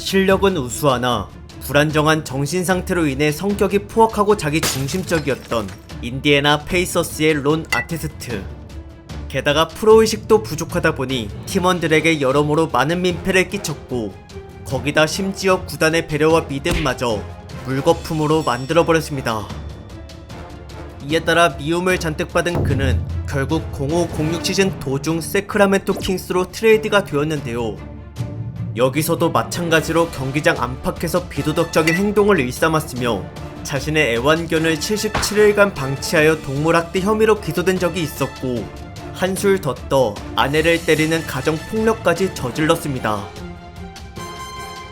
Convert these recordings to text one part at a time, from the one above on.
실력은 우수하나 불안정한 정신 상태로 인해 성격이 포악하고 자기 중심적이었던 인디애나 페이서스의 론 아티스트. 게다가 프로의식도 부족하다 보니 팀원들에게 여러모로 많은 민폐를 끼쳤고 거기다 심지어 구단의 배려와 믿음마저 물거품으로 만들어버렸습니다. 이에 따라 미움을 잔뜩 받은 그는 결국 0506 시즌 도중 세크라멘토 킹스로 트레이드가 되었는데요. 여기서도 마찬가지로 경기장 안팎에서 비도덕적인 행동을 일삼았으며 자신의 애완견을 77일간 방치하여 동물학대 혐의로 기소된 적이 있었고 한술 더 떠 아내를 때리는 가정폭력까지 저질렀습니다.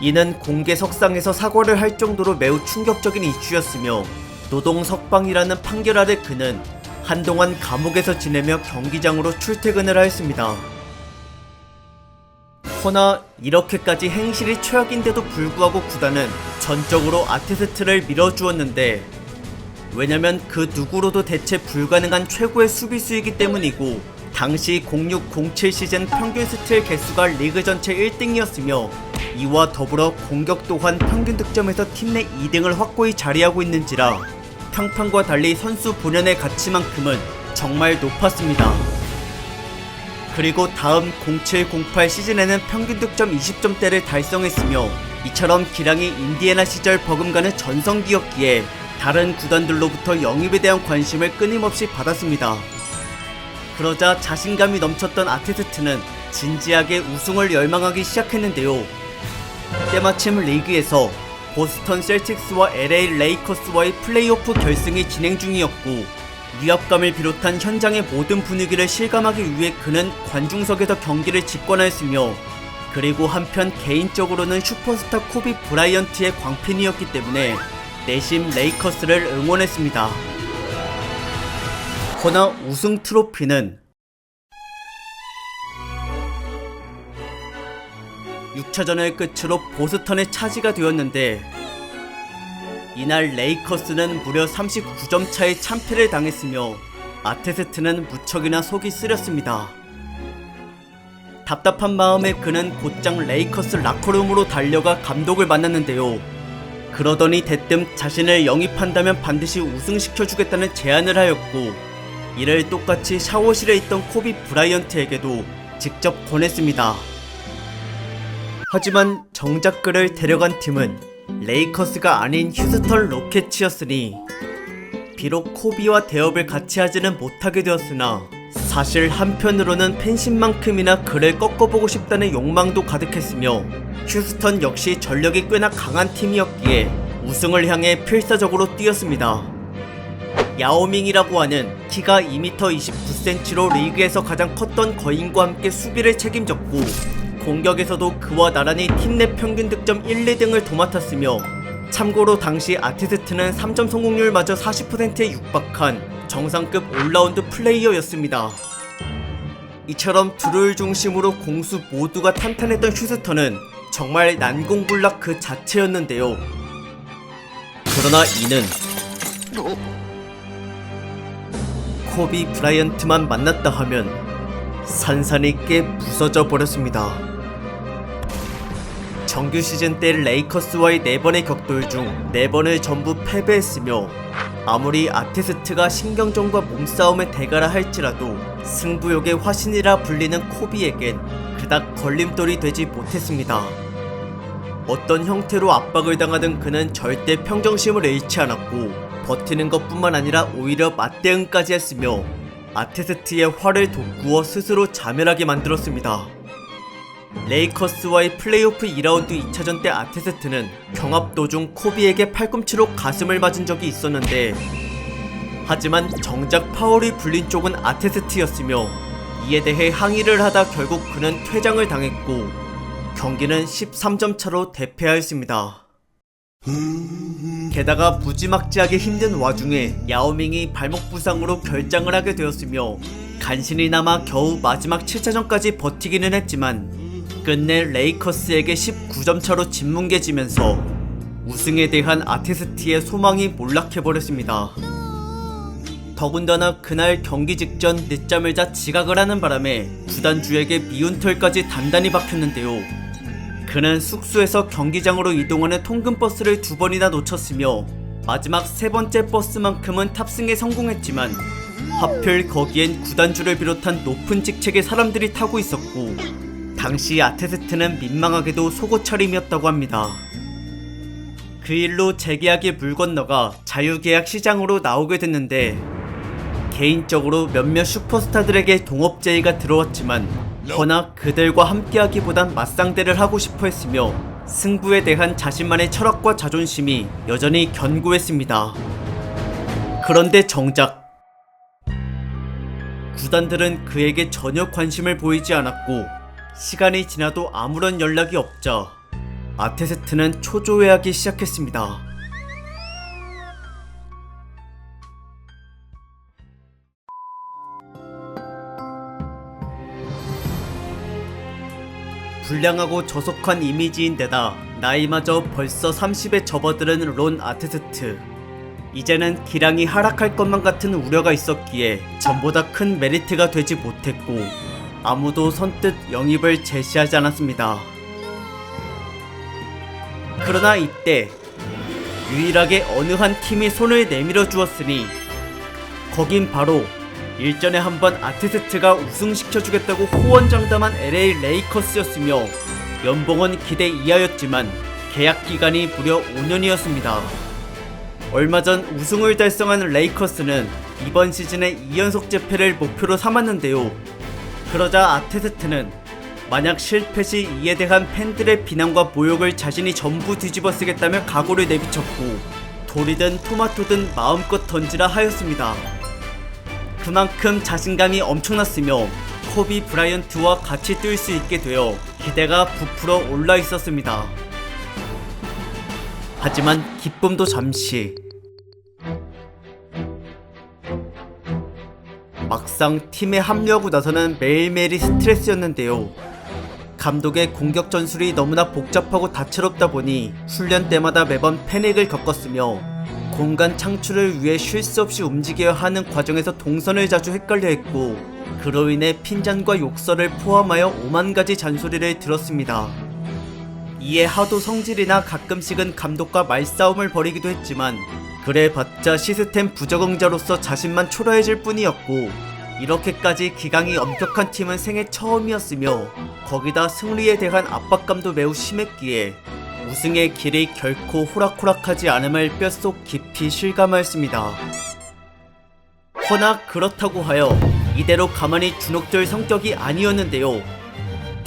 이는 공개 석상에서 사과를 할 정도로 매우 충격적인 이슈였으며 노동 석방이라는 판결 아래 그는 한동안 감옥에서 지내며 경기장으로 출퇴근을 하였습니다. 허나 이렇게까지 행실이 최악인데도 불구하고 구단은 전적으로 아티스트를 밀어주었는데 왜냐면 그 누구로도 대체 불가능한 최고의 수비수이기 때문이고 당시 0607 시즌 평균 스틸 개수가 리그 전체 1등이었으며 이와 더불어 공격 또한 평균 득점에서 팀 내 2등을 확고히 자리하고 있는지라 평판과 달리 선수 본연의 가치만큼은 정말 높았습니다. 그리고 다음 0708 시즌에는 평균 득점 20점대를 달성했으며 이처럼 기량이 인디애나 시절 버금가는 전성기였기에 다른 구단들로부터 영입에 대한 관심을 끊임없이 받았습니다. 그러자 자신감이 넘쳤던 아티스트는 진지하게 우승을 열망하기 시작했는데요. 때마침 리그에서 보스턴 셀틱스와 LA 레이커스와의 플레이오프 결승이 진행 중이었고 위압감을 비롯한 현장의 모든 분위기를 실감하기 위해 그는 관중석에서 경기를 집권하였으며 그리고 한편 개인적으로는 슈퍼스타 코비 브라이언트의 광팬이었기 때문에 내심 레이커스를 응원했습니다. 허나 우승 트로피는 6차전을 끝으로 보스턴의 차지가 되었는데 이날 레이커스는 무려 39점 차의 참패를 당했으며 아테세트는 무척이나 속이 쓰렸습니다. 답답한 마음에 그는 곧장 레이커스 라커룸으로 달려가 감독을 만났는데요. 그러더니 대뜸 자신을 영입한다면 반드시 우승시켜주겠다는 제안을 하였고 이를 똑같이 샤워실에 있던 코비 브라이언트에게도 직접 권했습니다. 하지만 정작 그를 데려간 팀은 레이커스가 아닌 휴스턴 로켓이었으니 비록 코비와 대업을 같이 하지는 못하게 되었으나 사실 한편으로는 팬심만큼이나 그를 꺾어보고 싶다는 욕망도 가득했으며 휴스턴 역시 전력이 꽤나 강한 팀이었기에 우승을 향해 필사적으로 뛰었습니다. 야오밍이라고 하는 키가 2m 29cm로 리그에서 가장 컸던 거인과 함께 수비를 책임졌고 공격에서도 그와 나란히 팀 내 평균 득점 1, 2등을 도맡았으며 참고로 당시 아티스트는 3점 성공률마저 40%에 육박한 정상급 올라운드 플레이어였습니다. 이처럼 둘을 중심으로 공수 모두가 탄탄했던 휴스턴은 정말 난공불락 그 자체였는데요. 그러나 이는 코비 브라이언트만 만났다 하면 산산이 꽤 부서져 버렸습니다. 정규 시즌 때 레이커스와의 4번의 격돌 중 4번을 전부 패배했으며 아무리 아티스트가 신경전과 몸싸움에 대가라 할지라도 승부욕의 화신이라 불리는 코비에겐 그닥 걸림돌이 되지 못했습니다. 어떤 형태로 압박을 당하든 그는 절대 평정심을 잃지 않았고 버티는 것뿐만 아니라 오히려 맞대응까지 했으며 아테스트의 화를 돋구어 스스로 자멸하게 만들었습니다. 레이커스와의 플레이오프 2라운드 2차전 때 아테스트는 경합 도중 코비에게 팔꿈치로 가슴을 맞은 적이 있었는데 하지만 정작 파울이 불린 쪽은 아테스트였으며 이에 대해 항의를 하다 결국 그는 퇴장을 당했고 경기는 13점 차로 대패하였습니다. 게다가 무지막지하게 힘든 와중에 야오밍이 발목 부상으로 결장을 하게 되었으며 간신히나마 겨우 마지막 7차전까지 버티기는 했지만 끝내 레이커스에게 19점 차로 짓뭉개지면서 우승에 대한 아티스트의 소망이 몰락해버렸습니다. 더군다나 그날 경기 직전 늦잠을 자 지각을 하는 바람에 구단주에게 미운 털까지 단단히 박혔는데요. 그는 숙소에서 경기장으로 이동하는 통근버스를 두 번이나 놓쳤으며 마지막 세 번째 버스만큼은 탑승에 성공했지만 하필 거기엔 구단주를 비롯한 높은 직책의 사람들이 타고 있었고 당시 아테스트는 민망하게도 속옷 차림이었다고 합니다. 그 일로 재계약이 물 건너가 자유계약 시장으로 나오게 됐는데 개인적으로 몇몇 슈퍼스타들에게 동업 제의가 들어왔지만 허나 그들과 함께하기보단 맞상대를 하고 싶어 했으며 승부에 대한 자신만의 철학과 자존심이 여전히 견고했습니다. 그런데 정작 구단들은 그에게 전혀 관심을 보이지 않았고 시간이 지나도 아무런 연락이 없자 아테세트는 초조해하기 시작했습니다. 불량하고 저속한 이미지인 데다 나이마저 벌써 30에 접어드는 론 아테스트. 이제는 기량이 하락할 것만 같은 우려가 있었기에 전보다 큰 메리트가 되지 못했고 아무도 선뜻 영입을 제시하지 않았습니다. 그러나 이때 유일하게 어느 한 팀이 손을 내밀어 주었으니 거긴 바로 일전에 한번 아테스트가 우승시켜 주겠다고 호언장담한 LA 레이커스였으며 연봉은 기대 이하였지만 계약 기간이 무려 5년이었습니다. 얼마 전 우승을 달성한 레이커스는 이번 시즌에 2연속 재패를 목표로 삼았는데요. 그러자 아테스트는 만약 실패 시 이에 대한 팬들의 비난과 모욕을 자신이 전부 뒤집어 쓰겠다며 각오를 내비쳤고 돌이든 토마토든 마음껏 던지라 하였습니다. 그만큼 자신감이 엄청났으며 코비 브라이언트와 같이 뛸 수 있게 되어 기대가 부풀어 올라 있었습니다. 하지만 기쁨도 잠시 막상 팀에 합류하고 나서는 매일매일이 스트레스였는데요. 감독의 공격 전술이 너무나 복잡하고 다채롭다 보니 훈련 때마다 매번 패닉을 겪었으며 공간 창출을 위해 쉴수 없이 움직여야 하는 과정에서 동선을 자주 헷갈려 했고 그로 인해 핀잔과 욕설을 포함하여 오만 가지 잔소리를 들었습니다. 이에 하도 성질이나 가끔씩은 감독과 말싸움을 벌이기도 했지만 그래봤자 시스템 부적응자로서 자신만 초라해질 뿐이었고 이렇게까지 기강이 엄격한 팀은 생애 처음이었으며 거기다 승리에 대한 압박감도 매우 심했기에 우승의 길이 결코 호락호락하지 않음을 뼛속 깊이 실감하였습니다. 허나 그렇다고 하여 이대로 가만히 주눅들 성격이 아니었는데요.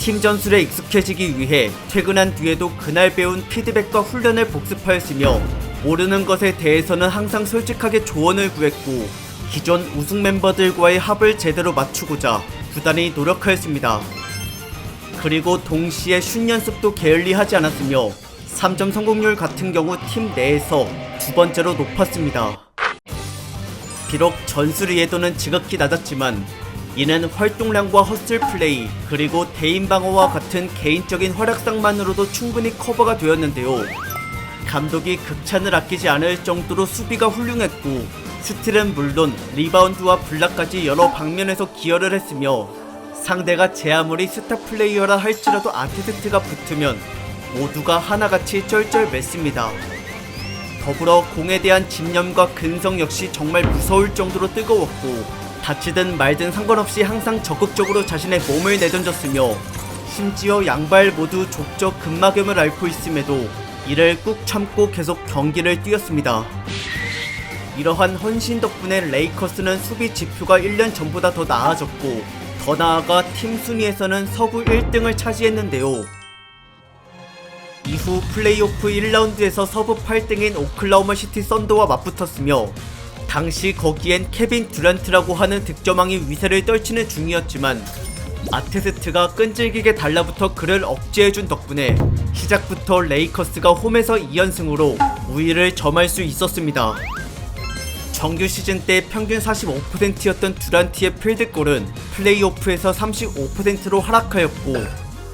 팀 전술에 익숙해지기 위해 퇴근한 뒤에도 그날 배운 피드백과 훈련을 복습하였으며 모르는 것에 대해서는 항상 솔직하게 조언을 구했고 기존 우승 멤버들과의 합을 제대로 맞추고자 부단히 노력하였습니다. 그리고 동시에 슛 연습도 게을리하지 않았으며 3점 성공률 같은 경우 팀 내에서 두 번째로 높았습니다. 비록 전술 이해도는 지극히 낮았지만 이는 활동량과 헛슬 플레이 그리고 대인 방어와 같은 개인적인 활약상만으로도 충분히 커버가 되었는데요. 감독이 극찬을 아끼지 않을 정도로 수비가 훌륭했고 스틸은 물론 리바운드와 블락까지 여러 방면에서 기여를 했으며 상대가 제 아무리 스타 플레이어라 할지라도 아티스트가 붙으면 모두가 하나같이 쩔쩔맸습니다. 더불어 공에 대한 집념과 근성 역시 정말 무서울 정도로 뜨거웠고 다치든 말든 상관없이 항상 적극적으로 자신의 몸을 내던졌으며 심지어 양발 모두 족저 근막염을 앓고 있음에도 이를 꾹 참고 계속 경기를 뛰었습니다. 이러한 헌신 덕분에 레이커스는 수비 지표가 1년 전보다 더 나아졌고 더 나아가 팀 순위에서는 서부 1등을 차지했는데요. 이후 플레이오프 1라운드에서 서부 8등인 오클라호마 시티 썬더와 맞붙었으며 당시 거기엔 케빈 듀란트라고 하는 득점왕이 위세를 떨치는 중이었지만 아테스트가 끈질기게 달라붙어 그를 억제해준 덕분에 시작부터 레이커스가 홈에서 2연승으로 우위를 점할 수 있었습니다. 정규 시즌 때 평균 45%였던 듀란트의 필드골은 플레이오프에서 35%로 하락하였고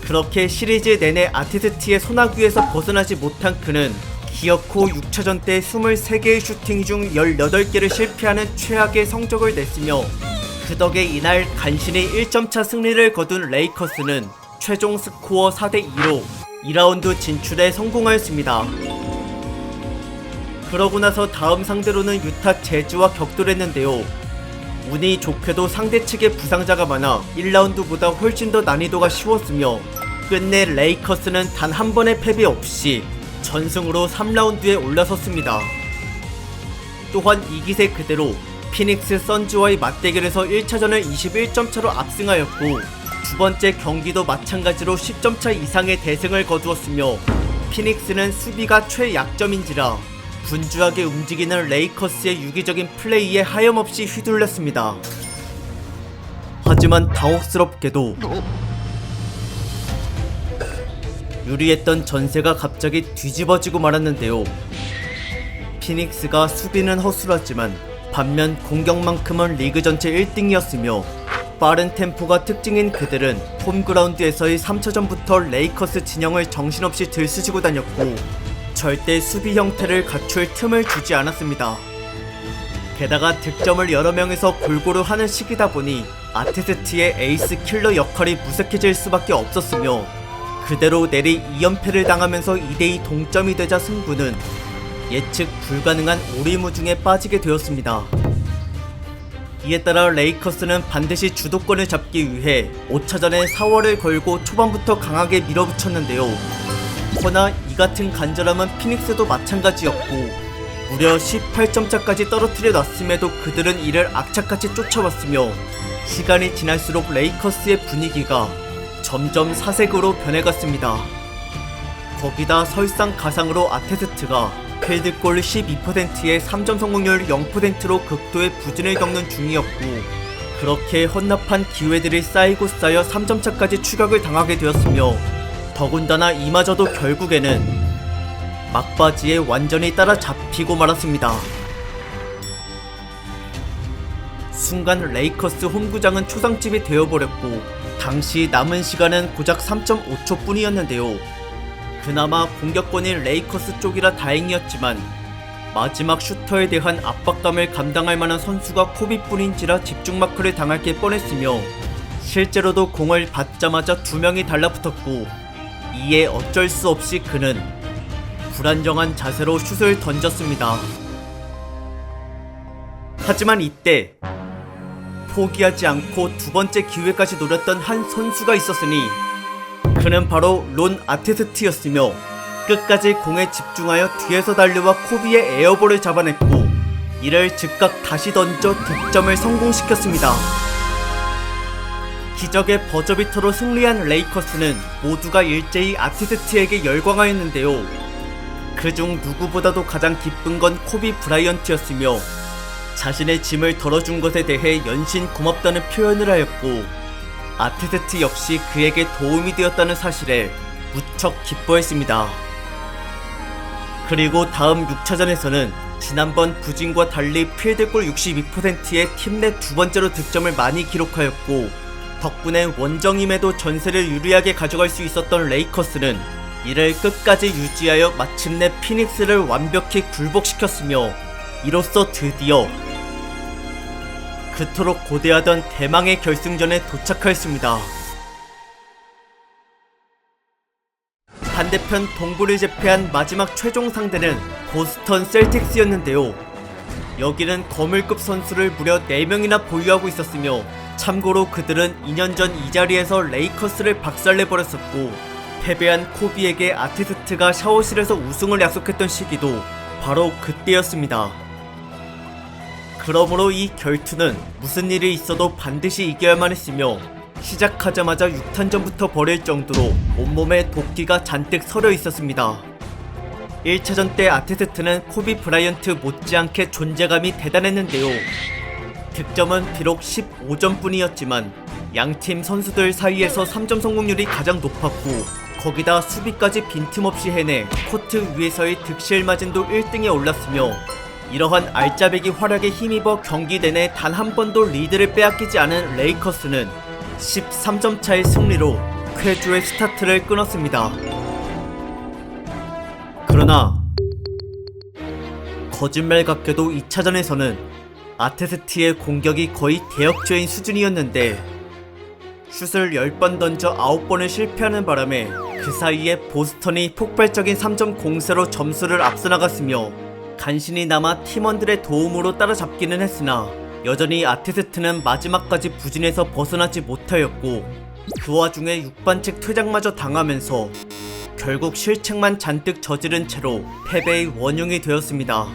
그렇게 시리즈 내내 아티스트의 소나귀에서 벗어나지 못한 그는 기어코 6차전 때 23개의 슈팅 중 18개를 실패하는 최악의 성적을 냈으며 그 덕에 이날 간신히 1점차 승리를 거둔 레이커스는 최종 스코어 4대2로 2라운드 진출에 성공하였습니다. 그러고 나서 다음 상대로는 유타 재즈와 격돌했는데요. 운이 좋게도 상대 측에 부상자가 많아 1라운드보다 훨씬 더 난이도가 쉬웠으며 끝내 레이커스는 단 한 번의 패배 없이 전승으로 3라운드에 올라섰습니다. 또한 이 기세 그대로 피닉스 선즈와의 맞대결에서 1차전을 21점 차로 압승하였고 두 번째 경기도 마찬가지로 10점 차 이상의 대승을 거두었으며 피닉스는 수비가 최약점인지라 분주하게 움직이는 레이커스의 유기적인 플레이에 하염없이 휘둘렸습니다. 하지만 당혹스럽게도 유리했던 전세가 갑자기 뒤집어지고 말았는데요. 피닉스가 수비는 허술하지만 반면 공격만큼은 리그 전체 1등이었으며 빠른 템포가 특징인 그들은 홈그라운드에서의 3차전부터 레이커스 진영을 정신없이 들쑤시고 다녔고 절대 수비 형태를 갖출 틈을 주지 않았습니다. 게다가 득점을 여러 명에서 골고루 하는 시기다 보니 아테세트의 에이스 킬러 역할이 무색해질 수밖에 없었으며 그대로 내리 2연패를 당하면서 2대2 동점이 되자 승부는 예측 불가능한 오리무중에 빠지게 되었습니다. 이에 따라 레이커스는 반드시 주도권을 잡기 위해 5차전에 4월을 걸고 초반부터 강하게 밀어붙였는데요. 허나 이 같은 간절함은 피닉스도 마찬가지였고 무려 18점 차까지 떨어뜨려 놨음에도 그들은 이를 악착같이 쫓아왔으며 시간이 지날수록 레이커스의 분위기가 점점 사색으로 변해갔습니다. 거기다 설상가상으로 아테스트가 필드골 12%에 3점 성공률 0%로 극도의 부진을 겪는 중이었고 그렇게 헌납한 기회들이 쌓이고 쌓여 3점 차까지 추격을 당하게 되었으며 더군다나 이마저도 결국에는 막바지에 완전히 따라잡히고 말았습니다. 순간 레이커스 홈구장은 초상집이 되어버렸고 당시 남은 시간은 고작 3.5초 뿐이었는데요. 그나마 공격권인 레이커스 쪽이라 다행이었지만 마지막 슈터에 대한 압박감을 감당할 만한 선수가 코비뿐인지라 집중 마크를 당할 게 뻔했으며 실제로도 공을 받자마자 두 명이 달라붙었고 이에 어쩔 수 없이 그는 불안정한 자세로 슛을 던졌습니다. 하지만 이때 포기하지 않고 두 번째 기회까지 노렸던 한 선수가 있었으니 그는 바로 론 아테스트였으며 끝까지 공에 집중하여 뒤에서 달려와 코비의 에어볼을 잡아냈고 이를 즉각 다시 던져 득점을 성공시켰습니다. 기적의 버저비터로 승리한 레이커스는 모두가 일제히 아테스트에게 열광하였는데요. 그중 누구보다도 가장 기쁜 건 코비 브라이언트였으며 자신의 짐을 덜어준 것에 대해 연신 고맙다는 표현을 하였고 아테세트 역시 그에게 도움이 되었다는 사실에 무척 기뻐했습니다. 그리고 다음 6차전에서는 지난번 부진과 달리 필드골 62%의 팀 내 두 번째로 득점을 많이 기록하였고 덕분에 원정임에도 전세를 유리하게 가져갈 수 있었던 레이커스는 이를 끝까지 유지하여 마침내 피닉스를 완벽히 굴복시켰으며 이로써 드디어 그토록 고대하던 대망의 결승전에 도착하였습니다. 반대편 동부를 제패한 마지막 최종 상대는 보스턴 셀틱스였는데요. 여기는 거물급 선수를 무려 4명이나 보유하고 있었으며 참고로 그들은 2년 전 이 자리에서 레이커스를 박살내버렸었고 패배한 코비에게 아티스트가 샤워실에서 우승을 약속했던 시기도 바로 그때였습니다. 그러므로 이 결투는 무슨 일이 있어도 반드시 이겨야만 했으며 시작하자마자 6탄전부터 벌일 정도로 온몸에 도끼가 잔뜩 서려 있었습니다. 1차전 때 아테스트는 코비 브라이언트 못지않게 존재감이 대단했는데요. 득점은 비록 15점 뿐이었지만 양팀 선수들 사이에서 3점 성공률이 가장 높았고 거기다 수비까지 빈틈없이 해내 코트 위에서의 득실 마진도 1등에 올랐으며 이러한 알짜배기 활약에 힘입어 경기 내내 단 한 번도 리드를 빼앗기지 않은 레이커스는 13점 차의 승리로 쾌주의 스타트를 끊었습니다. 그러나 거짓말 같게도 2차전에서는 아테스티의 공격이 거의 대역죄인 수준이었는데 슛을 10번 던져 9번을 실패하는 바람에 그 사이에 보스턴이 폭발적인 3점 공세로 점수를 앞서 나갔으며 간신히 남아 팀원들의 도움으로 따라잡기는 했으나 여전히 아티스트는 마지막까지 부진해서 벗어나지 못하였고 그 와중에 6반칙 퇴장마저 당하면서 결국 실책만 잔뜩 저지른 채로 패배의 원흉이 되었습니다.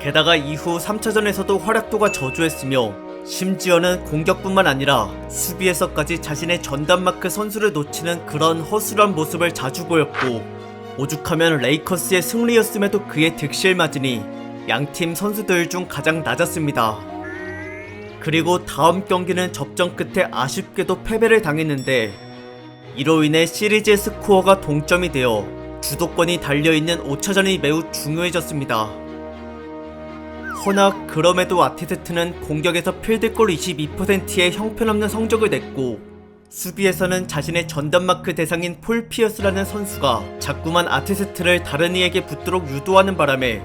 게다가 이후 3차전에서도 활약도가 저조했으며 심지어는 공격뿐만 아니라 수비에서까지 자신의 전담마크 선수를 놓치는 그런 허술한 모습을 자주 보였고 오죽하면 레이커스의 승리였음에도 그의 득실 마진이 양팀 선수들 중 가장 낮았습니다. 그리고 다음 경기는 접전 끝에 아쉽게도 패배를 당했는데 이로 인해 시리즈 스코어가 동점이 되어 주도권이 달려있는 5차전이 매우 중요해졌습니다. 허나 그럼에도 아티스트는 공격에서 필드골 22%의 형편없는 성적을 냈고 수비에서는 자신의 전담마크 대상인 폴 피어스라는 선수가 자꾸만 아티스트를 다른 이에게 붙도록 유도하는 바람에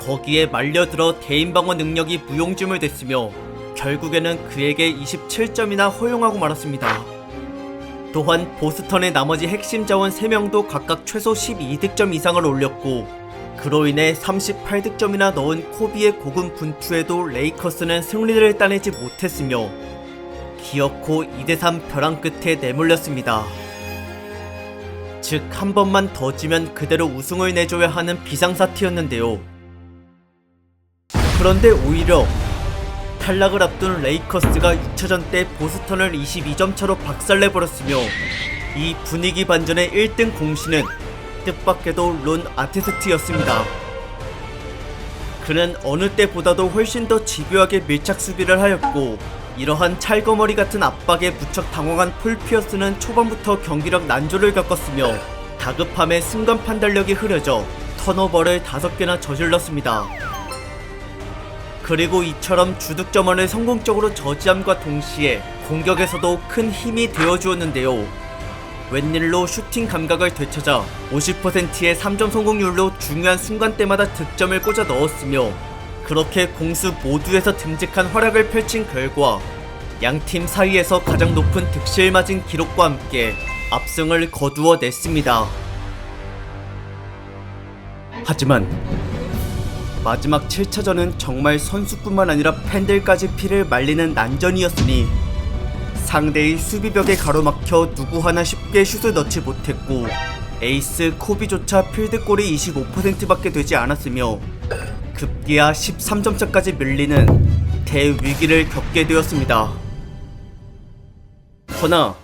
거기에 말려들어 개인 방어 능력이 무용지물 됐으며 결국에는 그에게 27점이나 허용하고 말았습니다. 또한 보스턴의 나머지 핵심 자원 3명도 각각 최소 12득점 이상을 올렸고 그로 인해 38득점이나 넣은 코비의 고금 분투에도 레이커스는 승리를 따내지 못했으며 기어코 2대3 벼랑 끝에 내몰렸습니다. 즉 한 번만 더 지면 그대로 우승을 내줘야 하는 비상사태였는데요. 그런데 오히려 탈락을 앞둔 레이커스가 6차전 때 보스턴을 22점 차로 박살내버렸으며 이 분위기 반전의 1등 공신은 뜻밖에도 론 아티스트였습니다. 그는 어느 때보다도 훨씬 더 집요하게 밀착 수비를 하였고 이러한 찰거머리 같은 압박에 무척 당황한 폴 피어스는 초반부터 경기력 난조를 겪었으며 다급함에 순간 판단력이 흐려져 턴오버를 5개나 저질렀습니다. 그리고 이처럼 주득점원을 성공적으로 저지함과 동시에 공격에서도 큰 힘이 되어주었는데요. 웬일로 슈팅 감각을 되찾아 50%의 3점 성공률로 중요한 순간 때마다 득점을 꽂아 넣었으며 그렇게 공수 모두에서 듬직한 활약을 펼친 결과 양팀 사이에서 가장 높은 득실 맞은 기록과 함께 압승을 거두어 냈습니다. 하지만 마지막 7차전은 정말 선수뿐만 아니라 팬들까지 피를 말리는 난전이었으니 상대의 수비벽에 가로막혀 누구 하나 쉽게 슛을 넣지 못했고 에이스 코비조차 필드골이 25%밖에 되지 않았으며 급기야 13점 차까지 밀리는 대위기를 겪게 되었습니다. 허나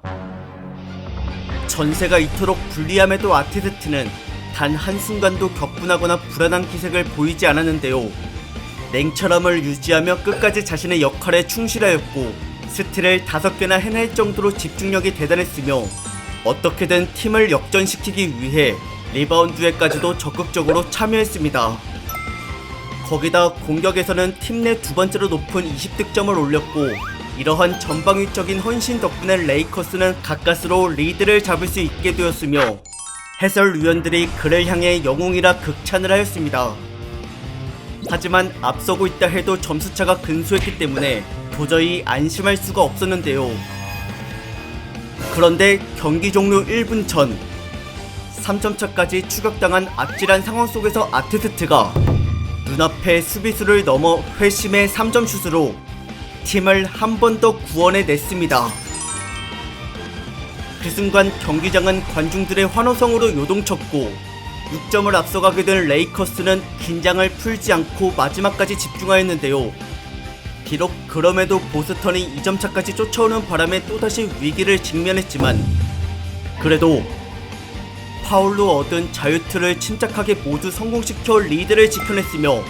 전세가 이토록 불리함에도 아티스트는 단 한순간도 격분하거나 불안한 기색을 보이지 않았는데요. 냉철함을 유지하며 끝까지 자신의 역할에 충실하였고 스틸을 다섯 개나 해낼 정도로 집중력이 대단했으며 어떻게든 팀을 역전시키기 위해 리바운드에까지도 적극적으로 참여했습니다. 거기다 공격에서는 팀 내 두 번째로 높은 20득점을 올렸고 이러한 전방위적인 헌신 덕분에 레이커스는 가까스로 리드를 잡을 수 있게 되었으며 해설위원들이 그를 향해 영웅이라 극찬을 하였습니다. 하지만 앞서고 있다 해도 점수차가 근소했기 때문에 도저히 안심할 수가 없었는데요. 그런데 경기 종료 1분 전 3점차까지 추격당한 아찔한 상황 속에서 아티스트가 눈앞에 수비수를 넘어 회심의 3점 슛으로 팀을 한 번 더 구원해 냈습니다. 그 순간 경기장은 관중들의 환호성으로 요동쳤고 6점을 앞서가게 된 레이커스는 긴장을 풀지 않고 마지막까지 집중하였는데요. 비록 그럼에도 보스턴이 2점 차까지 쫓아오는 바람에 또다시 위기를 직면했지만 그래도 파울로 얻은 자유투를 침착하게 모두 성공시켜 리드를 지켜냈으며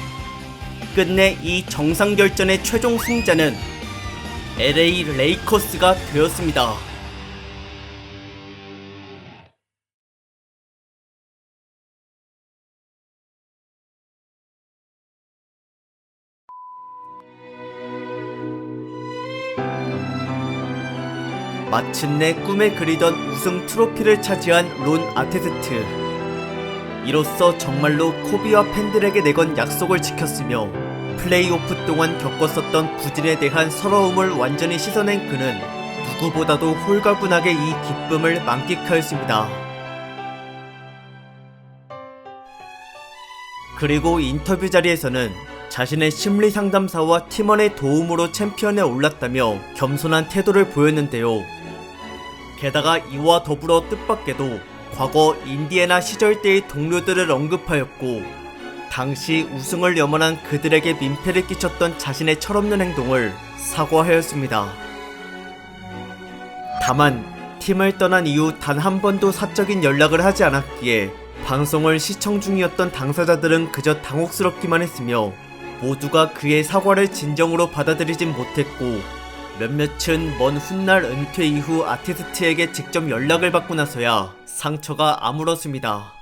끝내 이 정상결전의 최종 승자는 LA 레이커스가 되었습니다. 마침내 꿈에 그리던 우승 트로피를 차지한 론 아테스트. 이로써 정말로 코비와 팬들에게 내건 약속을 지켰으며 플레이오프 동안 겪었었던 부진에 대한 서러움을 완전히 씻어낸 그는 누구보다도 홀가분하게 이 기쁨을 만끽하였습니다. 그리고 인터뷰 자리에서는 자신의 심리 상담사와 팀원의 도움으로 챔피언에 올랐다며 겸손한 태도를 보였는데요. 게다가 이와 더불어 뜻밖에도 과거 인디애나 시절 때의 동료들을 언급하였고 당시 우승을 염원한 그들에게 민폐를 끼쳤던 자신의 철없는 행동을 사과하였습니다. 다만 팀을 떠난 이후 단 한 번도 사적인 연락을 하지 않았기에 방송을 시청 중이었던 당사자들은 그저 당혹스럽기만 했으며 모두가 그의 사과를 진정으로 받아들이진 못했고 몇몇은 먼 훗날 은퇴 이후 아티스트에게 직접 연락을 받고 나서야 상처가 아물었습니다.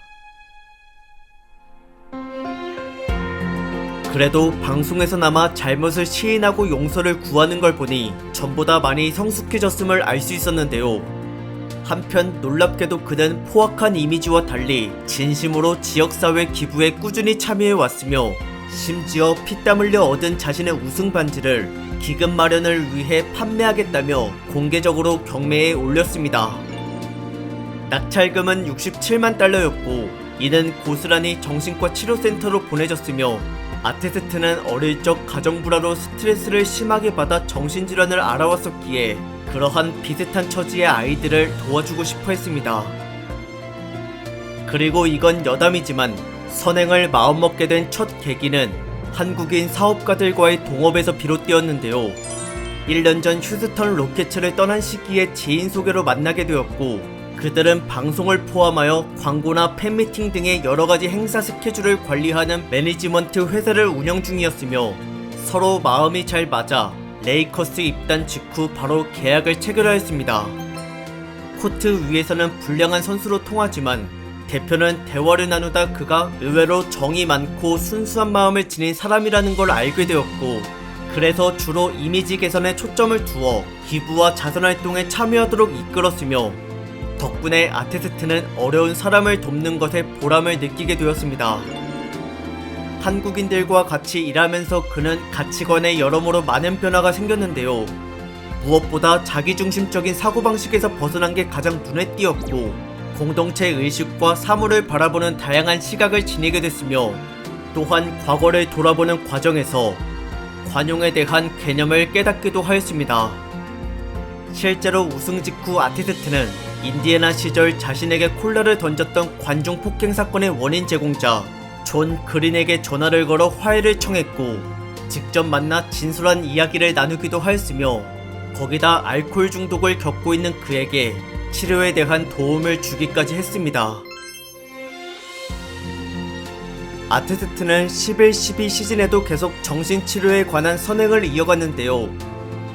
그래도 방송에서나마 잘못을 시인하고 용서를 구하는 걸 보니 전보다 많이 성숙해졌음을 알 수 있었는데요. 한편 놀랍게도 그는 포악한 이미지와 달리 진심으로 지역사회 기부에 꾸준히 참여해 왔으며 심지어 피땀 흘려 얻은 자신의 우승 반지를 기금 마련을 위해 판매하겠다며 공개적으로 경매에 올렸습니다. 낙찰금은 67만 달러였고 이는 고스란히 정신과 치료센터로 보내졌으며 아테스트는 어릴 적 가정불화로 스트레스를 심하게 받아 정신질환을 알아왔었기에 그러한 비슷한 처지의 아이들을 도와주고 싶어 했습니다. 그리고 이건 여담이지만 선행을 마음먹게 된 첫 계기는 한국인 사업가들과의 동업에서 비롯되었는데요. 1년 전 휴스턴 로켓츠를 떠난 시기에 지인 소개로 만나게 되었고 그들은 방송을 포함하여 광고나 팬미팅 등의 여러가지 행사 스케줄을 관리하는 매니지먼트 회사를 운영 중이었으며 서로 마음이 잘 맞아 레이커스 입단 직후 바로 계약을 체결하였습니다. 코트 위에서는 불량한 선수로 통하지만 대표는 대화를 나누다 그가 의외로 정이 많고 순수한 마음을 지닌 사람이라는 걸 알게 되었고 그래서 주로 이미지 개선에 초점을 두어 기부와 자선 활동에 참여하도록 이끌었으며 덕분에 아테스트는 어려운 사람을 돕는 것에 보람을 느끼게 되었습니다. 한국인들과 같이 일하면서 그는 가치관에 여러모로 많은 변화가 생겼는데요. 무엇보다 자기중심적인 사고방식에서 벗어난 게 가장 눈에 띄었고, 공동체 의식과 사물을 바라보는 다양한 시각을 지니게 됐으며, 또한 과거를 돌아보는 과정에서 관용에 대한 개념을 깨닫기도 하였습니다. 실제로 우승 직후 아티스트는 인디애나 시절 자신에게 콜라를 던졌던 관중 폭행 사건의 원인 제공자 존 그린에게 전화를 걸어 화해를 청했고 직접 만나 진솔한 이야기를 나누기도 하였으며 거기다 알코올 중독을 겪고 있는 그에게 치료에 대한 도움을 주기까지 했습니다. 아테스트는 11-12 시즌에도 계속 정신치료에 관한 선행을 이어갔는데요.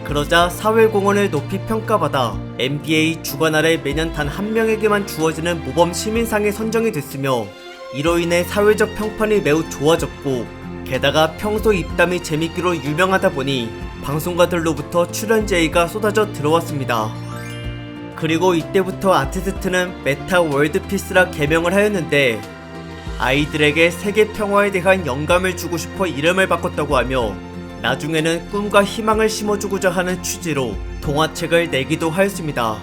그러자 사회공헌을 높이 평가받아 NBA 주관 아래 매년 단 한 명에게만 주어지는 모범 시민상에 선정이 됐으며 이로 인해 사회적 평판이 매우 좋아졌고 게다가 평소 입담이 재밌기로 유명하다 보니 방송가들로부터 출연 제의가 쏟아져 들어왔습니다. 그리고 이때부터 아티스트는 메타 월드피스라 개명을 하였는데 아이들에게 세계 평화에 대한 영감을 주고 싶어 이름을 바꿨다고 하며 나중에는 꿈과 희망을 심어주고자 하는 취지로 동화책을 내기도 하였습니다.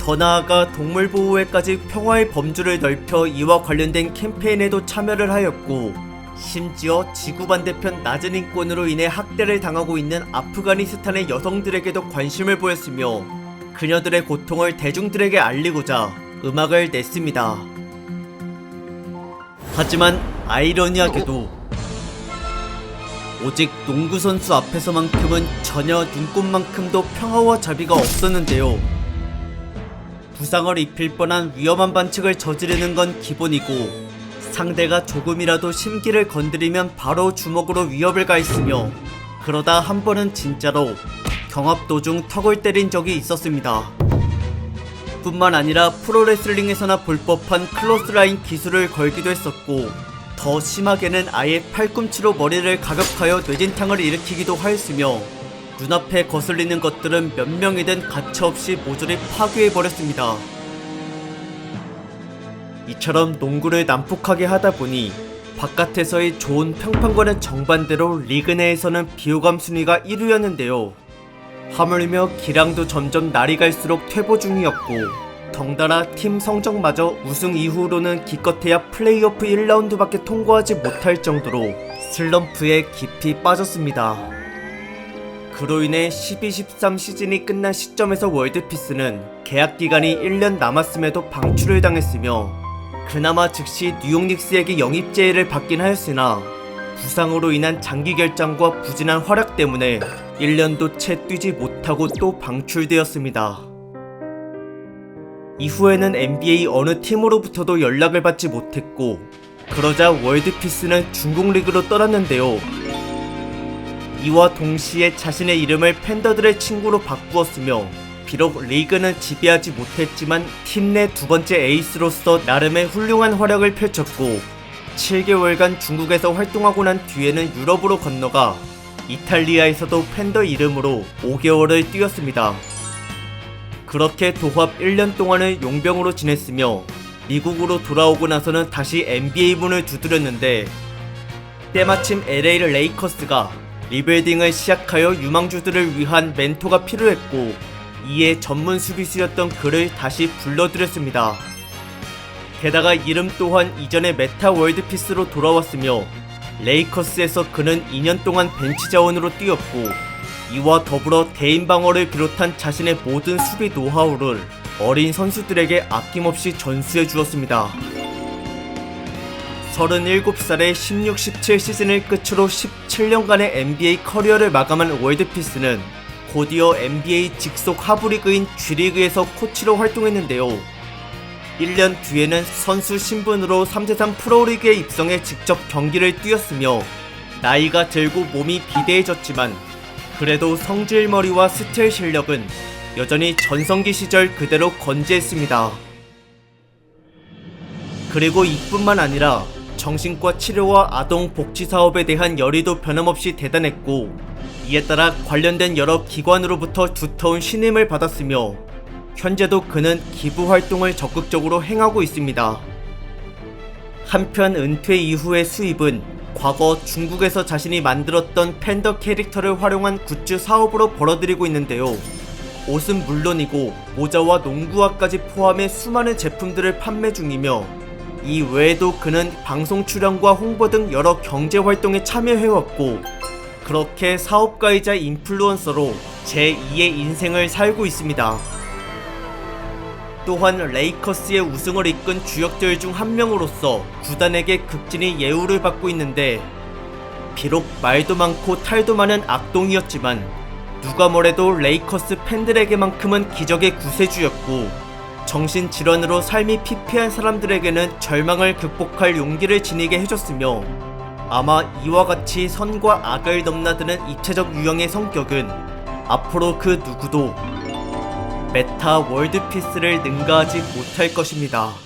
더 나아가 동물보호회까지 평화의 범주를 넓혀 이와 관련된 캠페인에도 참여를 하였고 심지어 지구 반대편 낮은 인권으로 인해 학대를 당하고 있는 아프가니스탄의 여성들에게도 관심을 보였으며 그녀들의 고통을 대중들에게 알리고자 음악을 냈습니다. 하지만 아이러니하게도 오직 농구 선수 앞에서만큼은 전혀 눈꽃만큼도 평화와 자비가 없었는데요. 부상을 입힐 뻔한 위험한 반칙을 저지르는 건 기본이고 상대가 조금이라도 심기를 건드리면 바로 주먹으로 위협을 가했으며 그러다 한 번은 진짜로 경합 도중 턱을 때린 적이 있었습니다. 뿐만 아니라 프로레슬링에서나 볼 법한 클로스라인 기술을 걸기도 했었고 더 심하게는 아예 팔꿈치로 머리를 가격하여 뇌진탕을 일으키기도 하였으며 눈앞에 거슬리는 것들은 몇 명이든 가차없이 모조리 파괴해버렸습니다. 이처럼 농구를 난폭하게 하다 보니 바깥에서의 좋은 평판과는 정반대로 리그 내에서는 비호감 순위가 1위였는데요. 하물며 기량도 점점 날이 갈수록 퇴보 중이었고 덩달아 팀 성적마저 우승 이후로는 기껏해야 플레이오프 1라운드밖에 통과하지 못할 정도로 슬럼프에 깊이 빠졌습니다. 그로 인해 12-13 시즌이 끝난 시점에서 월드피스는 계약 기간이 1년 남았음에도 방출을 당했으며 그나마 즉시 뉴욕 닉스에게 영입 제의를 받긴 하였으나 부상으로 인한 장기 결장과 부진한 활약 때문에 1년도 채 뛰지 못하고 또 방출되었습니다. 이후에는 NBA 어느 팀으로부터도 연락을 받지 못했고 그러자 월드피스는 중국 리그로 떠났는데요. 이와 동시에 자신의 이름을 팬더들의 친구로 바꾸었으며 비록 리그는 지배하지 못했지만 팀 내 두 번째 에이스로서 나름의 훌륭한 활약을 펼쳤고 7개월간 중국에서 활동하고 난 뒤에는 유럽으로 건너가 이탈리아에서도 팬더 이름으로 5개월을 뛰었습니다. 그렇게 도합 1년 동안을 용병으로 지냈으며 미국으로 돌아오고 나서는 다시 NBA 문을 두드렸는데 때마침 LA 레이커스가 리빌딩을 시작하여 유망주들을 위한 멘토가 필요했고 이에 전문 수비수였던 그를 다시 불러들였습니다. 게다가 이름 또한 이전의 메타 월드피스로 돌아왔으며 레이커스에서 그는 2년 동안 벤치 자원으로 뛰었고 이와 더불어 대인 방어를 비롯한 자신의 모든 수비 노하우를 어린 선수들에게 아낌없이 전수해 주었습니다. 37살의 16-17 시즌을 끝으로 17년간의 NBA 커리어를 마감한 월드피스는 곧이어 NBA 직속 하부리그인 G리그에서 코치로 활동했는데요. 1년 뒤에는 선수 신분으로 3대3 프로리그에 입성해 직접 경기를 뛰었으며 나이가 들고 몸이 비대해졌지만 그래도 성질머리와 스틸 실력은 여전히 전성기 시절 그대로 건재했습니다. 그리고 이뿐만 아니라 정신과 치료와 아동 복지 사업에 대한 열의도 변함없이 대단했고 이에 따라 관련된 여러 기관으로부터 두터운 신임을 받았으며 현재도 그는 기부 활동을 적극적으로 행하고 있습니다. 한편 은퇴 이후의 수입은 과거 중국에서 자신이 만들었던 팬더 캐릭터를 활용한 굿즈 사업으로 벌어들이고 있는데요. 옷은 물론이고 모자와 농구화까지 포함해 수많은 제품들을 판매 중이며 이 외에도 그는 방송 출연과 홍보 등 여러 경제 활동에 참여해왔고 그렇게 사업가이자 인플루언서로 제2의 인생을 살고 있습니다. 또한 레이커스의 우승을 이끈 주역들 중 한 명으로서 구단에게 극진히 예우를 받고 있는데 비록 말도 많고 탈도 많은 악동이었지만 누가 뭐래도 레이커스 팬들에게만큼은 기적의 구세주였고 정신 질환으로 삶이 피폐한 사람들에게는 절망을 극복할 용기를 지니게 해줬으며 아마 이와 같이 선과 악을 넘나드는 입체적 유형의 성격은 앞으로 그 누구도 메타 월드피스를 능가하지 못할 것입니다.